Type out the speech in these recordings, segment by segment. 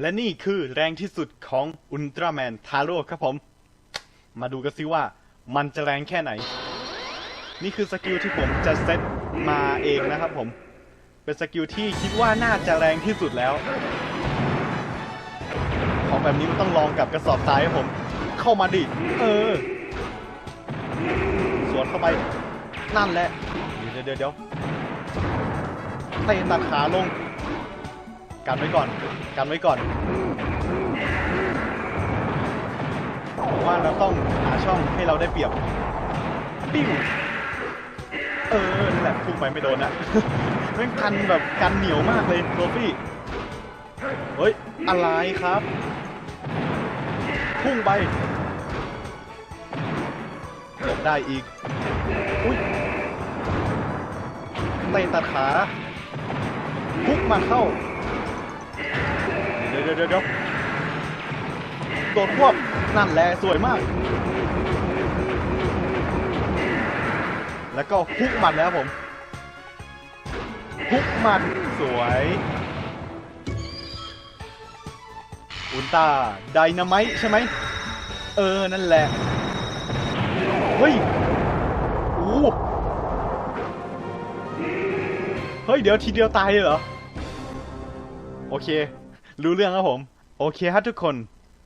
และนี่คือแรงที่สุดของอุลตร้าแมนทาโร่ครับผม มาดูกันซิว่ามันจะแรงแค่ไหน นี่คือสกิลที่ผมจะเซตมาเองนะครับผม เป็นสกิลที่คิดว่าน่าจะแรงที่สุดแล้ว ของแบบนี้มันต้องลองกับกระสอบทรายครับผม เข้ามาดิ เออ สวนเข้าไป นั่นแหละ เดี๋ยวเดี๋ยวเดี๋ยวเตะตัดขาลง กันไว้ก่อน กันไว้ก่อนผมว่าเราต้องหาช่องให้เราได้เปรียบปิ้วเออนั่นแหละพุ่งไปไม่โดนนะแม่งกันแบบกันเหนียวมากเลยโรฟี่เฮ้ย อะไรครับ พุ่งไปหลบได้อีก อุ้ยเตะตัดขาพุกมาเข้า ดี๋ยวเดี๋ยวเดี๋ยวเดี๋ยวโดดควบนั่นแหละสวยมาก แล้วก็ฮุกมัดแล้วผมฮุกมัดสวย อุลตาไดนาไมใช่ไหม เออ นั่นแหละ เฮ้ยโอ้เฮ้ย เดี๋ยวทีเดียวตายเลยเหรอ โอเค รู้เรื่องครับผม โอเคครับทุกคน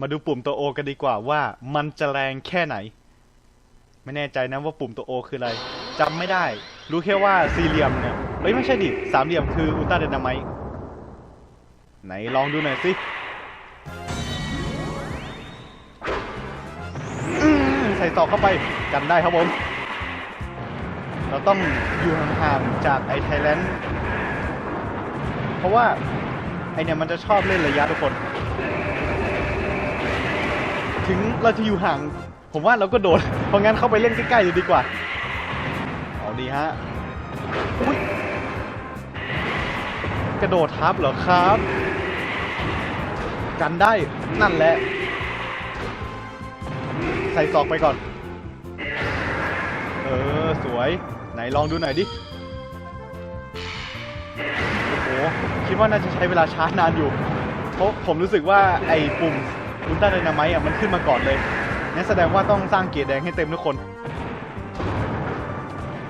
มาดูปุ่มตัวโอกันดีกว่าว่ามันจะแรงแค่ไหน ไม่แน่ใจนะว่าปุ่มตัวโอคืออะไรจำไม่ได้ รู้แค่ว่าสี่เหลี่ยมเนี่ยเอ้ยไม่ใช่ดิสามเหลี่ยมคืออุลตร้าเดนามต์ไหนลองดูหน่อยสิใส่ตอกเข้าไปกันได้ครับผม เราต้องอยู่ห่างๆจากไอไทยแลนด์เพราะว่า ไอเนี่ยมันจะชอบเล่นระยะทุกคน ถึงเราจะอยู่ห่าง ผมว่าเราก็โดดเพราะงั้นเข้าไปเล่นใกล้ๆเลยดีกว่า เอาดีฮะกระโดดทับเหรอครับ กันได้นั่นแหละ ใส่ศอกไปก่อน เออ สวย ไหนลองดูหน่อยดิ คิดว่าน่าจะใช้เวลาชาร์จนานอยู่ เพราะผมรู้สึกว่าไอ้ปุ่มอุลตร้าไดนาไมต์อะมันขึ้นมาก่อนเลยนั่นแสดงว่าต้องสร้างเกียร์แดงให้เต็มทุกคน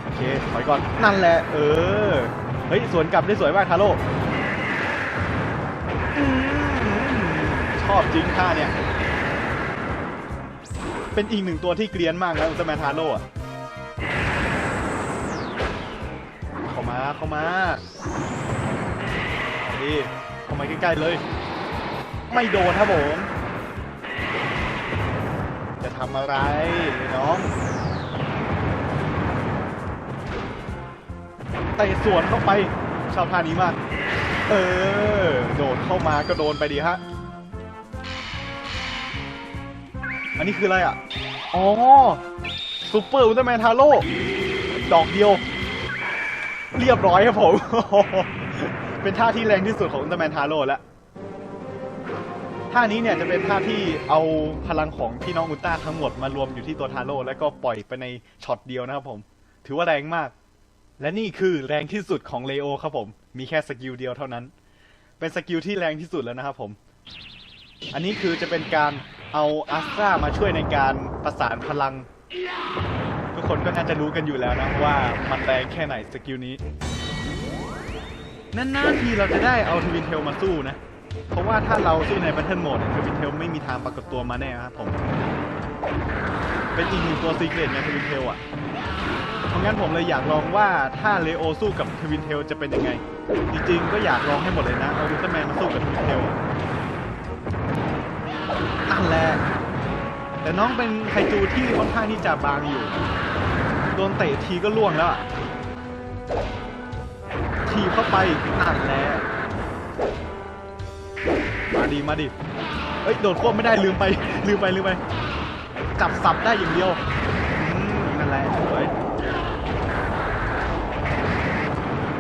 โอเคถอยก่อน นั่นแหละ เออ เฮ้ย สวนกลับได้สวยมากทาโร่ชอบจริงท่าเนี่ย เป็นอีกหนึ่งตัวที่เกรียนมากนะอุลตร้าแมนทาโร่อะเข้ามา เข้ามา ดีเข้ามาใกล้ๆเลย ไม่โดนครับผม จะทำอะไรน้องเตะสวนเข้าไปชอบท่านี้มาก เออ โดดเข้ามาก็โดนไปดีฮะ อันนี้คืออะไรอะ อ๋อซูเปอร์อุลตร้าแมนทาโร่ดอกเดียว เรียบร้อยครับผม เป็นท่าที่แรงที่สุดของอุลตร้าแมนทาโร่แล้วท่านี้เนี่ยจะเป็นท่าที่เอาพลังของพี่น้องอุลตร้าทั้งหมดมารวมอยู่ที่ตัวทาโร่แล้วก็ปล่อยไปในช็อตเดียวนะครับผม ถือว่าแรงมาก และนี่คือแรงที่สุดของเลโอครับผม มีแค่สกิลเดียวเท่านั้น เป็นสกิลที่แรงที่สุดแล้วนะครับผม อันนี้คือจะเป็นการเอาอัสตรามาช่วยในการประสานพลัง ทุกคนก็น่าจะรู้กันอยู่แล้วนะว่ามันแรงแค่ไหนสกิลนี้ นานๆทีเราจะได้เอาทวินเทลมาสู้นะ เพราะว่าถ้าเราสู้ใน Battle Mode เนี่ยทวินเทลไม่มีทางปรากฏตัวมาแน่ครับผม เป็นอีกหนึ่งตัวซีเกรตไงทวินเทลอะ เพราะงั้นผมเลยอยากลองว่าถ้าเลโอสู้กับทวินเทลจะเป็นยังไง จริงๆ ก็อยากลองให้หมดเลยนะ เอาดูเตอร์แมนมาสู้กับทวินเทลอะนั่นแหละแต่น้องเป็นไคจูที่ค่อนข้างที่จะบางอยู่ โดนเตะทีก็ล่วงแล้วอะ ทีบเข้าไปนั่นแหละมาดีมาดิเอ้ยโดดควบไม่ได้ลืมไปลืมไปลืมไปจับสับได้อย่างเดียวนั่นแหละสวย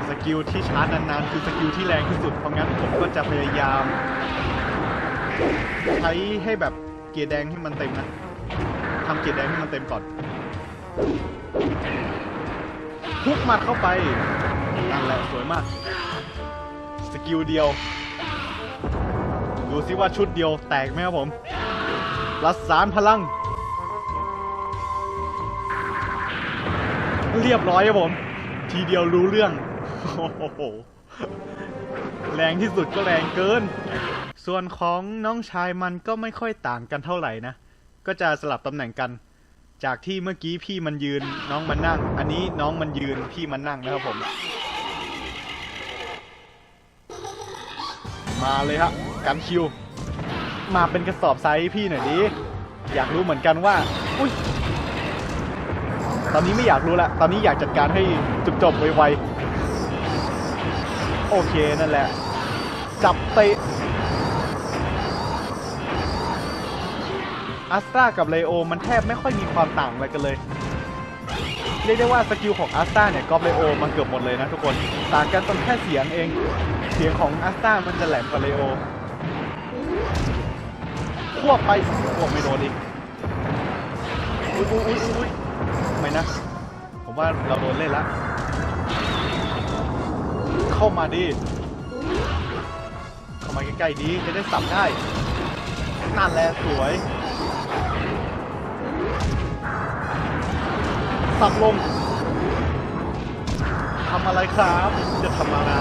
สกิลที่ชาร์จนานๆคือสกิลที่แรงที่สุดเพราะงั้นผมก็จะพยายาม ใช้ให้แบบเกียร์แดงให้มันเต็มนะทำเกียร์แดงให้มันเต็มก่อน พุกหมัดเข้าไปนั่นแหละสวยมาก สกิลเดียว ดูซิว่าชุดเดียวแตกไหมครับผมรัสารพลัง เรียบร้อยครับผม ทีเดียวรู้เรื่อง โอ้โห แรงที่สุดก็แรงเกิน ส่วนของน้องชายมันก็ไม่ค่อยต่างกันเท่าไหร่นะ ก็จะสลับตำแหน่งกัน จากที่เมื่อกี้พี่มันยืนน้องมันนั่ง อันนี้น้องมันยืนพี่มันนั่งนะครับผม มาเลยฮะกันคิว มาเป็นกระสอบไซส์พี่หน่อยดิอยากรู้เหมือนกันว่า อุ้ยตอนนี้ไม่อยากรู้ละ ตอนนี้อยากจัดการให้จบๆไวๆ โอเคนั่นแหละ จับเตะ อัสตรากับเลโอมันแทบไม่ค่อยมีความต่างอะไรกันเลย เรียกได้ว่าสกิลของอัสตราเนี่ยกอบเลโอมันเกือบหมดเลยนะทุกคน ต่างกันตรงแค่เสียงเอง เสียงของอัสตรามันจะแหลมกว่าเลโอควบไปควบไม่โดนอีกอุ้ยอุ้ยอุ้ยอุ้ยไม่นะ ผมว่าเราโดนเล่นละเข้ามาดิเข้ามาใกล้ๆดีจะได้สับได้นั่นแหละสวย สับลงทำอะไรครับ จะทำอะไร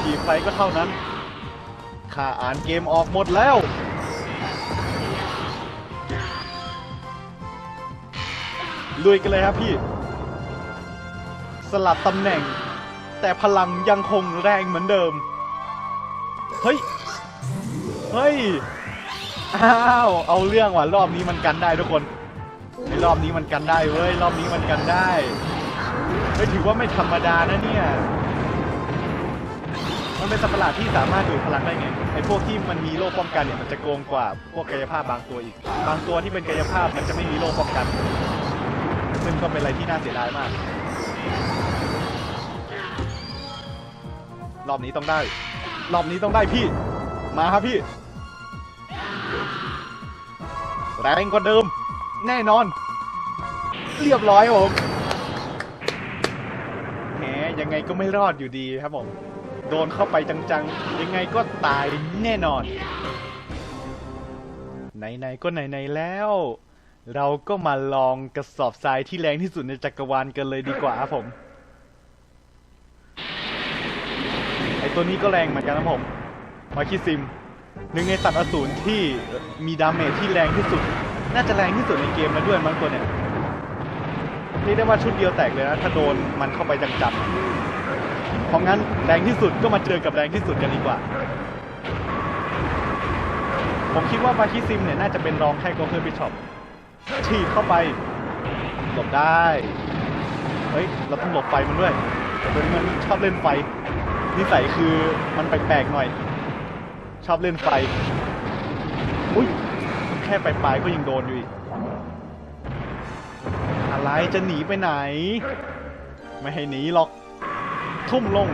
ขี่ไฟก็เท่านั้นข้าอ่านเกมออกหมดแล้ว ลุยกันเลยครับพี่ สลับตำแหน่ง แต่พลังยังคงแรงเหมือนเดิม เฮ้ย เฮ้ย อ้าวเอาเรื่องว่ะรอบนี้มันกันได้ทุกคนในรอบนี้มันกันได้เว้ยรอบนี้มันกันได้เฮ้ยถือว่าไม่ธรรมดานะเนี่ยมันเป็นสัตว์ประหลาดที่สามารถดูดพลังได้ไงไอ้พวกที่มันมีโล่ป้องกันเนี่ยมันจะโกงกว่าพวกกายภาพบางตัวอีก บางตัวที่เป็นกายภาพมันจะไม่มีโล่ป้องกัน ซึ่งก็เป็นอะไรที่น่าเสียดายมาก รอบนี้ต้องได้ รอบนี้ต้องได้พี่ มาครับพี่ แรงกว่าเดิม แน่นอน เรียบร้อยผมแหมยังไงก็ไม่รอดอยู่ดีครับผม โดนเข้าไปจังๆ ยังไงก็ตายแน่นอน ไหนๆ ก็ไหนๆ แล้ว เราก็มาลองกระสอบทรายที่แรงที่สุดในจักรวาลกันเลยดีกว่าครับผม ไอตัวนี้ก็แรงเหมือนกันนะผมมาคิดซิม หนึ่งในสัตว์อสูรที่มีดาเมจที่แรงที่สุด น่าจะแรงที่สุดในเกมแล้วด้วยมั้งตัวเนี่ยเรียกได้ว่าชุดเดียวแตกเลยนะถ้าโดนมันเข้าไปจังๆเพราะงั้นแรงที่สุดก็มาเจอกับแรงที่สุดกันดีกว่า ผมคิดว่ามาคิซิมเนี่ยน่าจะเป็นรองแค่โกเกอร์บิชอปฉีดเข้าไปหลบได้เฮ้ยเราต้องหลบไฟมันด้วยแต่ตัวนี้มันชอบเล่นไฟนิสัยคือมันแปลกๆหน่อย ชอบเล่นไฟ อุ้ย แค่ไปลายๆก็ยังโดนอยู่อีก อะไรจะหนีไปไหน ไม่ให้หนีหรอก ทุ่มลง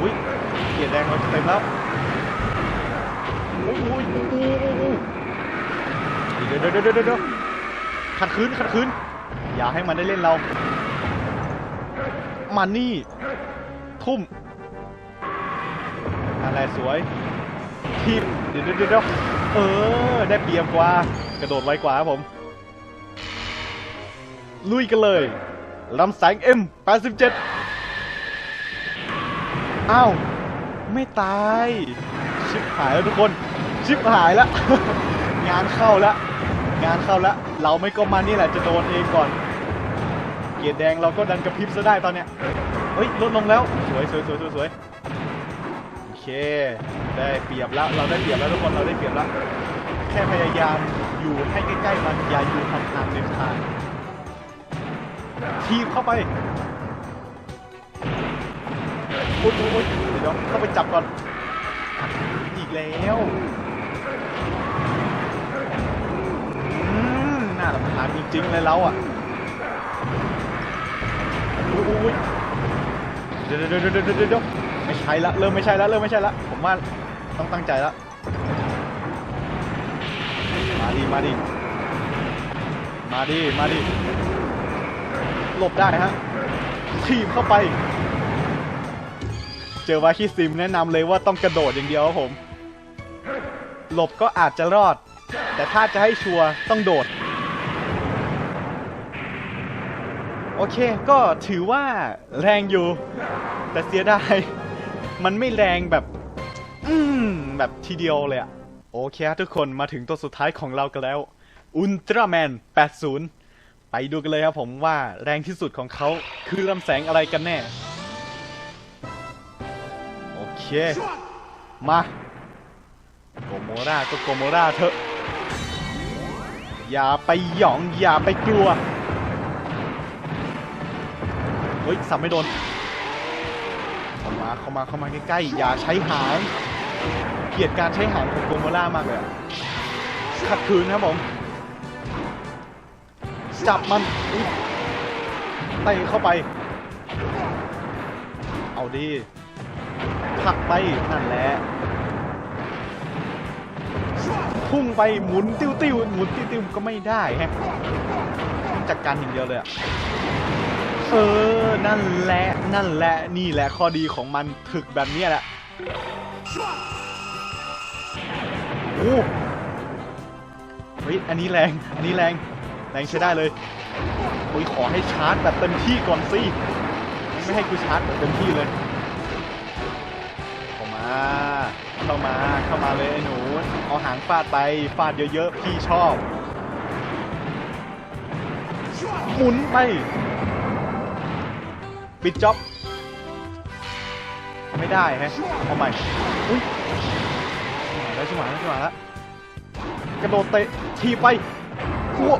อุ้ย เกียร์แดงเราจะเต็มแล้วอุ้ยอุ้ยอุ้ยอุ้ยอุ้ยเดี๋ยวเดี๋ยวเดี๋ยวเดี๋ยวเดี๋ยวขัดขืนขัดขืนอย่าให้มันได้เล่นเรา มันนี่ ทุ่ม อะไรสวยทีบเดี๋ยวเดี๋ยวเดี๋ยวเออ ได้เปรียบกว่า กระโดดไวกว่าครับผม ลุยกันเลยลำแสง M87 อ้าว ไม่ตาย ชิบหายแล้วทุกคน ชิบหายแล้ว งานเข้าแล้ว งานเข้าแล้ว เราไม่ก็มานี่แหละจะโดนเองก่อน เกียร์แดงเราก็ดันกระพริบซะได้ตอนเนี้ย เฮ้ย ลดลงแล้ว สวยสวยสวยสวยสวยโอ เค ได้เปรียบแล้วเราได้เปรียบแล้วทุกคนเราได้เปรียบแล้ว แค่พยายามอยู่ให้ใกล้ๆมันอย่าอยู่ห่างๆเด็ดขาดทีบเข้าไปโอ๊ยโอ๊ยโอ๊ยเดี๋ยวเข้าไปจับก่อน อีกแล้วอืมน่ารำคาญจริงๆเลยเราอะโอ้ยโอ้ยเดี๋ยวเดี๋ยวเดี๋ยวเดี๋ยว ใช่ละเริ่มไม่ใช่ละเริ่มไม่ใช่ละผมว่าต้องตั้งใจละมาดิมาดิมาดิมาดิหลบได้ฮะทีบเข้าไปเเจอวาคิซิมแนะนำเลยว่าต้องกระโดดอย่างเดียวครับผมหลบก็อาจจะรอด แต่ถ้าจะให้ชัวร์ต้องโดด โอเคก็ถือว่าแรงอยู่ แต่เสียดาย มันไม่แรงแบบ อืมแบบทีเดียวเลยอะโอเคทุกคนมาถึงตัวสุดท้ายของเรากันแล้วอุลตร้าแมน 80 ไปดูกันเลยครับผมว่าแรงที่สุดของเขาคือลำแสงอะไรกันแน่ โอเค มาโกโมราก็โกโมราเถอะ อย่าไปหยองอย่าไปกลัว เฮ้ยสับไม่โดน เข้ามาเข้ามาเข้ามาใกล้ๆอย่าใช้หางเกลียดการใช้หางของโกโมล่ามากเลยอะขัดขืนครับผมจับมันเตะเข้าไป เอาดีผลักไปนั่นแหละพุ่งไปหมุนติ้วติ้วๆหมุนติ้วติ้วๆก็ไม่ได้แฮะจัดการอย่างเดียวเลยอะ เออ นั่นแหละ นั่นแหละ นี่แหละข้อดีของมันถึกแบบนี้แหละโอ้เฮ้ย อันนี้แรง อันนี้แรง แรงใช้ได้เลยโอ้ยขอให้ชาร์จแบบเต็มที่ก่อนสิ ไม่ให้กูชาร์จแบบเต็มที่เลย เข้ามา เข้ามา เข้ามาเลยไอ้หนู เอาหางฟาดไป ฟาดเยอะๆ พี่ชอบ หมุนไป ปิดจ็อบ ไม่ได้ฮะเอาใหม่อุ้ยได้ชิบหายแล้วชิบหายแล้วกระโดดเตะทีไปพัว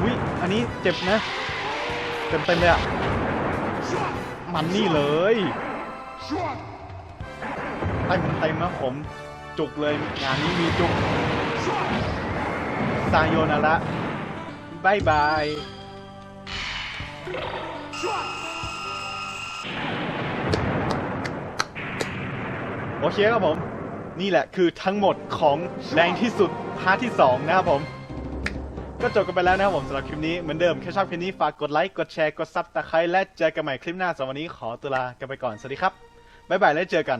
อุ้ยอันนี้เจ็บนะ เต็มเต็มเลยอะ มันนี่เลยเต็มเต็มนะผม จุกเลยงานนี้มีจุกซาโยนาระบายบาย โอเคครับผม นี่แหละคือทั้งหมดของแรงที่สุดพาร์ทที่ 2 นะครับผม ก็จบกันไปแล้วนะครับผมสำหรับคลิปนี้เหมือนเดิมแค่ชอบคลิปนี้ฝากกดไลค์กดแชร์กดซับตะไคร้และเจอกันใหม่คลิปหน้าสำหรับวันนี้ขอตัวลากันไปก่อนสวัสดีครับบ๊ายบายแล้วเจอกัน